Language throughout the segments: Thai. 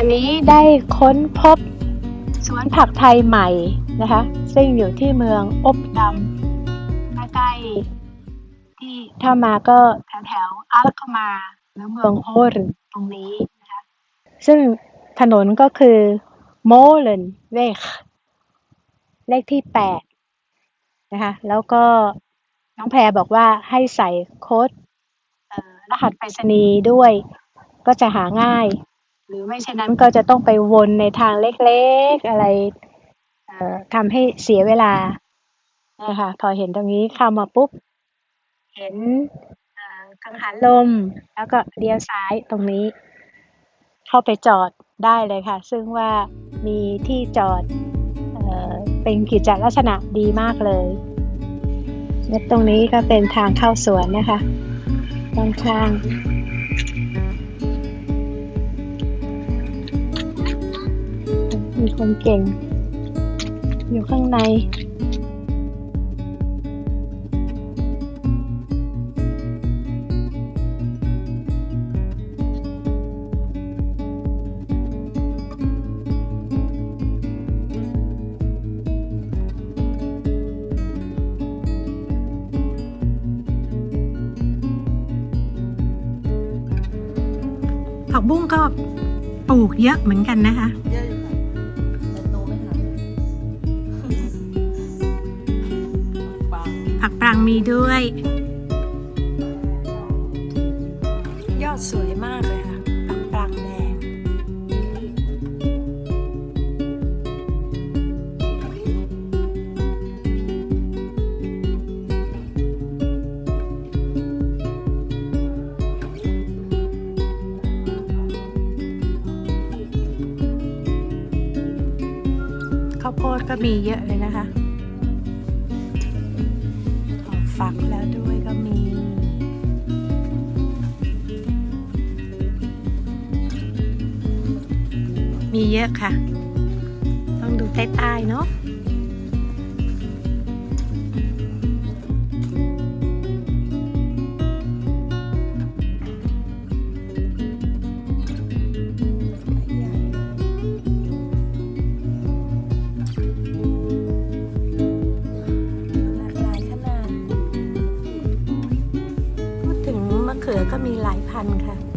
วันนี้ได้ค้นพบสวนผักไทยใหม่นะคะ ซึ่งอยู่ที่เมืองอบดำใกล้ๆที่ถ้ามาก็แถวแถวๆอารักมาหรือเมืองโฮรตรงนี้นะคะ ซึ่งถนนก็คือโมเลนเวกเลขที่แปดนะคะ แล้วก็น้องแพรบอกว่าให้ใส่โค้ดรหัสไปรษณีย์ด้วยก็จะหาง่าย หรือไม่เช่นนั้นก็จะต้องไปวนในทางเล็กๆอะไรทำให้เสียเวลานะคะพอเห็นตรงนี้เข้ามาปุ๊บ เห็นกังหันลม แล้วก็เลี้ยวซ้ายตรงนี้ เข้าไปจอดได้เลยค่ะ ซึ่งว่ามีที่จอดเออเป็นกิจลักษณะดีมากเลย และตรงนี้ก็เป็นทางเข้าสวนนะคะด้านข้าง มีคนเก่ง อยู่ข้างใน ผักบุ้งก็ปลูกเยอะเหมือนกันนะคะ รางมีด้วย ยอดสวยมากเลยค่ะผักปรางแดงข้าวโพดก็มีเยอะเลยนะคะ ฟักแล้วด้วยก็มีมีเยอะค่ะ ต้องดูใต้ๆเนาะ พันค่ะ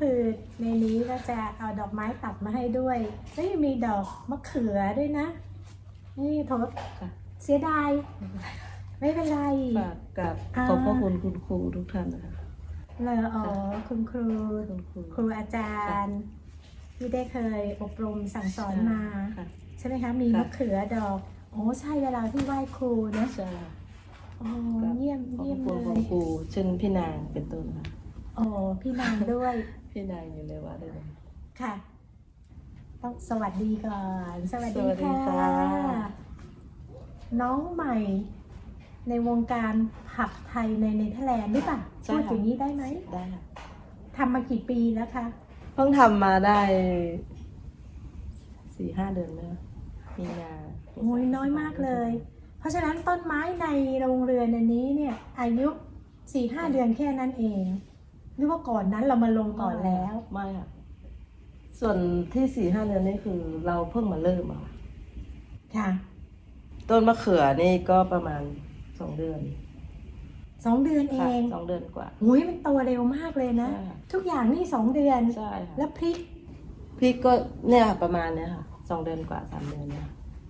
คือในนี้ก็จะเอาดอกไม้ตัดมาให้ด้วยแล้วยังมีดอกมะเขือด้วยนะ นี่โทษค่ะเสียดาย ไม่เป็นไรฝากกับอ่าขอบพระคุณคุณครูทุกท่านนะคะเลยอ๋อคุณครูคุณครูครูอาจารย์ ที่ได้เคยอบรมสั่งสอนมาค่ะใช่ไหมคะ มีค่ะมะเขือดอก โอ้ใช่เวลาที่ไหว้ครูนะใช่โอ้ครับเยี่ยมขอบเยี่ยมคุณเลคุยณครูเช่นพี่นางเป็นต้นค่ะโอ้พี่นางด้วย พี่นางอยู่ในวัดเลยนะ ค่ะ ต้องสวัสดีก่อน สวัสสดีวัสดีค่ะ ค่ะ น้องใหม่ ในวงการผับไทยในเนเธอร์แลนด์หรือเปล่าพูดอย่างนี้ได้ไหมได้ค่ะทำมากี่ปีแล้วคะเพิ่งทำมาได้สี่ห้าเดือนแล้วมีนาโอ้ยน้อยมากเลย เพราะฉะนั้นต้นไม้ในโรงเรือนอันนี้เนี่ย อายุสี่ห้าเดือนแค่นั้นเอง หรือว่าก่อนนั้นเรามาลงก่อนแล้วไม่ค่ะส่วนที่สี่ห้าเดือนนี่คือเราเพิ่งมาเริ่มอะค่ะค่ะต้นมะเขือนี่ก็ประมาณสองเดือนสองเดือนเอค่ะงสองเดือนกว่า โอ้ยมันโตเร็วมากเลยนะ ใช่ค่ะ ทุกอย่างนี่สองเดือน ใช่ค่ะแล้วพริกพริกก็เนี่ยค่ะประมาณเนี้ยค่ะสองเดือนกว่าสามเดือนเนี่ย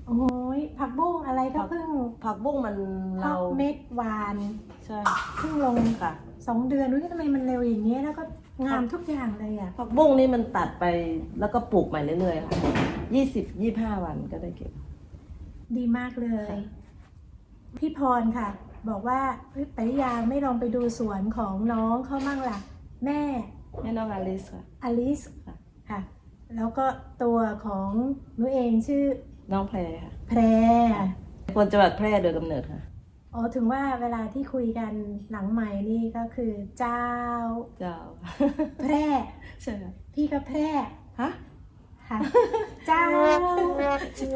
โอ้ยผักบุ้งอะไรก็ผักเพิ่งผักบุ้งมันเพาะเราเม็ดหวานใช่เพิ่งลงค่ะสองเดือนนู้นทำไมมันเร็วอย่างเงี้ยแล้วก็งามทุกอย่างเลยอะผักบุ้งนี่มันตัดไปแล้วก็ปลูกใหม่เรื่อยๆค่ะยี่สิบยี่ห้าวันก็ได้เก็บ ดีมากเลยค่ะพี่พรค่ะ บอกว่าเฮ้ยปริยาไม่ลองไปดูสวนของน้องเขามั่งล่ะ แม่แม่น้องอลิสค่ะอลิสค่ะค่ะแล้วก็ตัวของหนูเองชื่อ น้องแพรค่ะแพร คนจังหวัดแพร่โดยกำเนิดค่ะ อ๋อ ถึงว่าเวลาที่คุยกันหลังใหม่นี่ก็คือเจ้า เจ้า แพร่ ใช่ค่ะพี่ก็แพร่ฮะค่ะ เจ้า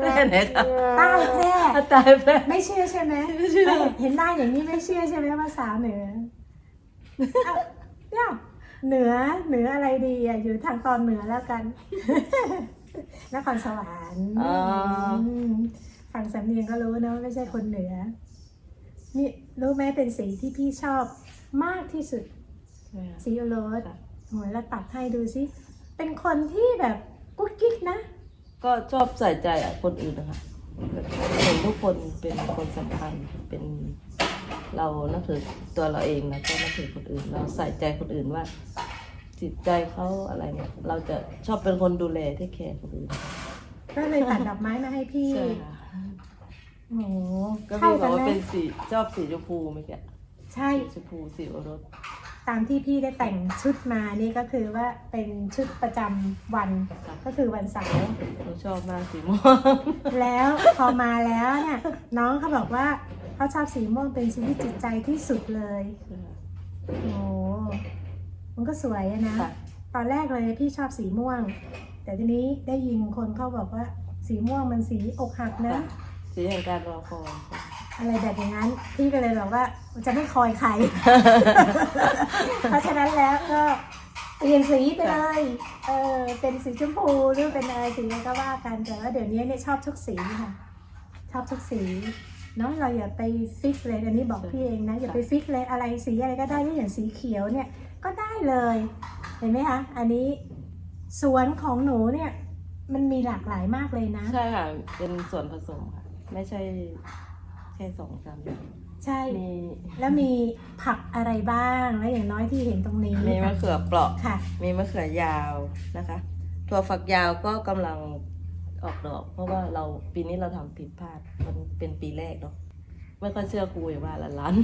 แพร่ไหนคะใต้แพร่ ตายแพร่ ไม่เชื่อใช่ไหมไม่เชื่อ เห็นหน้าอย่างนี้ไม่เชื่อใช่ไหมภาษาเหนือเอ้าเนี่ยเหนือเหนืออะไรดีอะอยู่ทางตอนเหนือแล้วกัน นครสวรรค์อ๋อมฟังสำเนียงก็รู้นะว่าไม่ใช่คนเหนือ นี่รู้ไหมเป็นสีที่พี่ชอบมากที่สุดใช่ค่ะสีโอรสค่ะโหยแล้วตัดให้ดูสิ เป็นคนที่แบบกุ๊กกิ๊กนะ ก็ชอบใส่ใจคนอื่นนะคะเห็นทุกคนเป็นคนสำคัญเป็นเรานับถือตัวเราเองแล้วก็นับถือคนอื่น เราใส่ใจคนอื่นว่า จิตใจเขาอะไรเนี่ยเราจะชอบเป็นคนดูแลที่แคร์คนอื่นก็เลยตัดดอกไม้มาให้พี่ ใช่ค่ะโอ้โหก็เข้าพี่บกัอนกว่านะเป็นสีชอบสีชมพูไหมแกใช่ สีชมพูสีโอรสตามที่พี่ได้แต่งชุดมานี่ก็คือว่าเป็นชุดประจำวันก็คือวันเสาร์เราชอบมากสีม่วงแล้วพอมาแล้วเนี่ยน้องเขาบอกว่าเขาชอบสีม่วงเป็นชีวิตจิตใจที่สุดเลย โอ้ มันก็สวยอะนะ ค่ะ ตอนแรกเลยพี่ชอบสีม่วง แต่ทีนี้ได้ยินคนเขาบอกว่าสีม่วงมันสีอกหักนะ สีแห่งการรอคอยอะไรแบบอย่างนั้น พี่ก็เลยบอกว่าจะไม่คอยใคร เพราะฉะนั้นแล้วก็เปลี่ยนสีไปเลย เออเป็นสีชมพูหรือเป็นอะไรสีอะไรก็ว่ากัน แต่ว่าเดี๋ยวนี้เนี่ยชอบทุกสีค่ะ ชอบทุกสีเนาะเราอย่าไปฟิกเลยอันนี้บอกพี่เองนะอย่าไปฟิกเลยอะไรสีอะไรก็ได้ที่อย่างสีเขียวเนี่ย ก็ได้เลย เห็นไหมคะ อันนี้สวนของหนูเนี่ย มันมีหลากหลายมากเลยนะ ใช่ค่ะ เป็นส่วนผสมค่ะ ไม่ใช่แค่สองสามอย่างใช่ มีแล้วมีผักอะไรบ้าง แล้วอย่างน้อยที่เห็นตรงนี้มีมะเขือเปราะค่ะ มีมะเขือยาวนะคะ ถั่วฝักยาวก็กำลังออกดอก เพราะว่าเราปีนี้เราทำผิดพลาด มันเป็นปีแรกเนาะ ไม่ค่อยเชื่อครูอย่างว่าละล้าน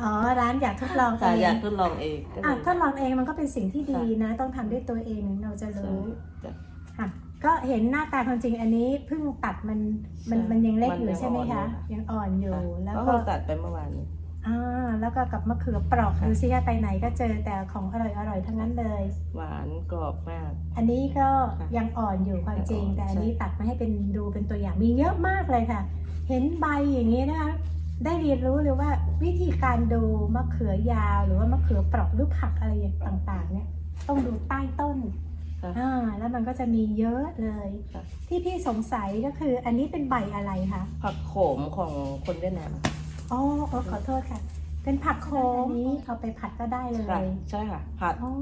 อ๋อร้านอยากทดลองเอค่ะอยากงทดลองเองก็เลอะย ทดลองเองมันก็เป็นสิ่งที่ดีนะ ต้องทำด้วยตัวเองเราจะใช่รู้จ้ะ ค่ะก็เห็นหน้าตาความจริงอันนี้เพิ่งตัดมันมันใช่มันยังเล็กมันอยู่ยังใช่ไหมอ่อนอยู่คะค่ะยังอ่อนอยู่ค่ะแล้วก็ก็เพิ่งตัดไปเมื่อวานนี้อ่าแล้วก็กับมะเขือเปราะค่ะดูซิคะไปไหนก็เจอแต่ของอร่อยอร่อยๆทั้งนั้นเลย หวานกรอบมาก อันนี้ก็ค่ะยังอ่อนอยู่ความจริง ยังอ่อนแต่อันนี้ใช่ ตัดมาให้เป็นดูเป็นตัวอย่างมีเยอะมากเลยค่ะ เห็นใบอย่างนี้นะคะ ได้เรียนรู้เลยว่าวิธีการดูมะเขือยาว หรือว่ามะเขือเปราะหรือผักอะไรอย่างต่างๆ เนี่ยต้องดูใต้ต้นค่ะอ่าแล้วมันก็จะมีเยอะเลยค่ะที่พี่สงสัยก็คืออันนี้เป็นใบอะไรคะผักโขมของคนเวียดนามอ๋ออ๋อขอโทษค่ะ เป็นผักโขมนี้เอาไปผัดก็ได้เลค่ะยใช่ค่ะ ผัดอ๋อ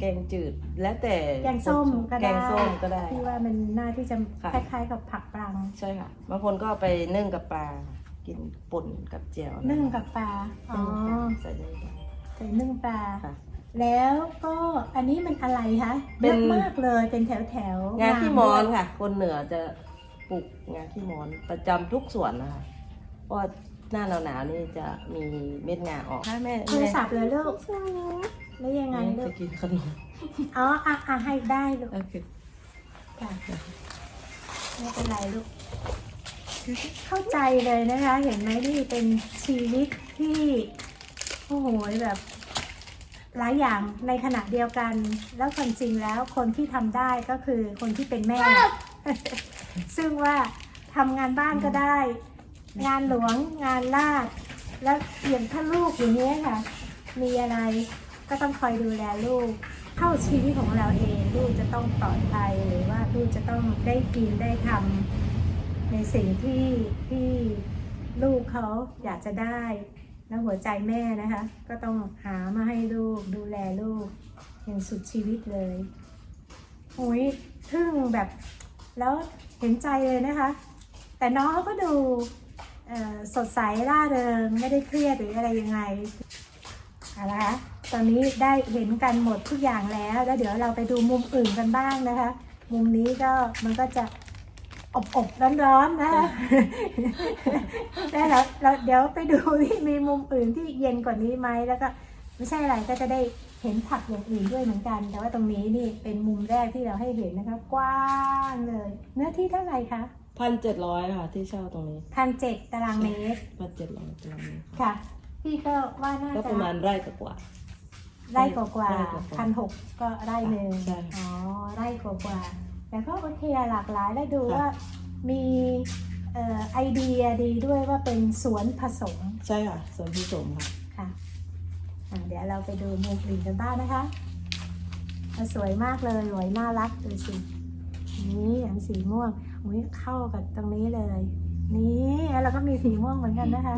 แกงจืดแล้วแต่แกงส้มก็ได้แกงส้มก็ได้ที่ว่ามันน่าที่จะค่ะคล้ายๆกับผักปลังใช่ค่ะบางคนก็เอาไปนึ่งกับปลา กินป่นกับเจียวนึ่งกับปลาอ๋อนึ่งค่ะใส่ในนี้ใส่นึ่งปลาค่ะ แล้วก็อันนี้มันอะไรคะเป็เยนอะมากเลยเป็นแถวแถวๆงาขี้มอนด้วยค่ะ คนเหนือจะปลูกงาขี้มอนประจำทุกสวนนะคะเพราะว่าหน้าหนาวๆนี่จะมีเม็ดงาออกถ้าแม่โทรศัพท์เลยลูกแล้วยังไงแม่ลูจะกกินขนมอ๋ออะอะให้ได้ลูกโอเคค่ะไม่เป็นไรลูก เข้าใจเลยนะคะ เห็นไหมนี่เป็นชีวิตที่โอ้โหแบบหลายอย่างในขณะเดียวกัน แล้วความจริงแล้วคนที่ทำได้ก็คือคนที่เป็นแม่ ซึ่งว่าทำงานบ้านก็ได้ งานหลวงงานลาด แล้วอย่างถ้าลูกอย่างนี้ค่ะ มีอะไรก็ต้องคอยดูแลลูกเข้าชีวิตของเราเอง ลูกจะต้องปลอดภัยหรือว่าลูกจะต้องได้กินได้ทำ ในสิ่งที่ที่ลูกเขาอยากจะได้แล้วหัวใจแม่นะคะ ก็ต้องหามาให้ลูกดูแลลูกอย่างสุดชีวิตเลยโอ้ยทึ่งแบบแล้วเห็นใจเลยนะคะ แต่น้องเขาก็ดูสดใสร่าเริงไม่ได้เครียดหรืออะไรยังไงเอาละคะตอนนี้ได้เห็นกันหมดทุกอย่างแล้ว แล้วเดี๋ยวเราไปดูมุมอื่นกันบ้างนะคะ มุมนี้ก็มันก็จะ อบอบๆร้อนๆนะคะแล้วเราเราเดี๋ยวไปดูที่มีมุมอื่นที่เย็นกว่านี้ไหมแล้วก็ไม่ใช่อะไรก็จะได้เห็นผักอย่างอื่นด้วยเหมือนกัน แต่ว่าตรงนี้นี่เป็นมุมแรกที่เราให้เห็นนะคะ กว้างเลย เนื้อที่เท่าไหร่คะพันเจ็ดร้อยค่ะ ที่เช่าตรงนี้พันเจ็ดตารางเมตรพันเจ็ดร้อยตารางเมตรค่ะค่ะพี่ก็ว่าน่าก็จะประมาณไร่กว่าไร่กว่ากว่าไร่กว่าๆพันหกก็ไร่หนึ่งใช่อ๋อไร่กว่ากว่า แต่ก็โอเคอะหลากหลายแล้วดูค่ะว่ามีเอ่อไอเดียดีด้วยว่าเป็นสวนผสมๆใช่ค่ะส่วนผสมค่ะค่ะอะเดี๋ยวเราไปดูมุมอื่นกันบ้างนะคะอะสวยมากเลยสวยน่ารักดูสินี่อันสีม่วงอุ้ยเข้ากับตรงนี้เลย นี่แล้วเราก็มีสีม่วงเหมือนกันนะคะ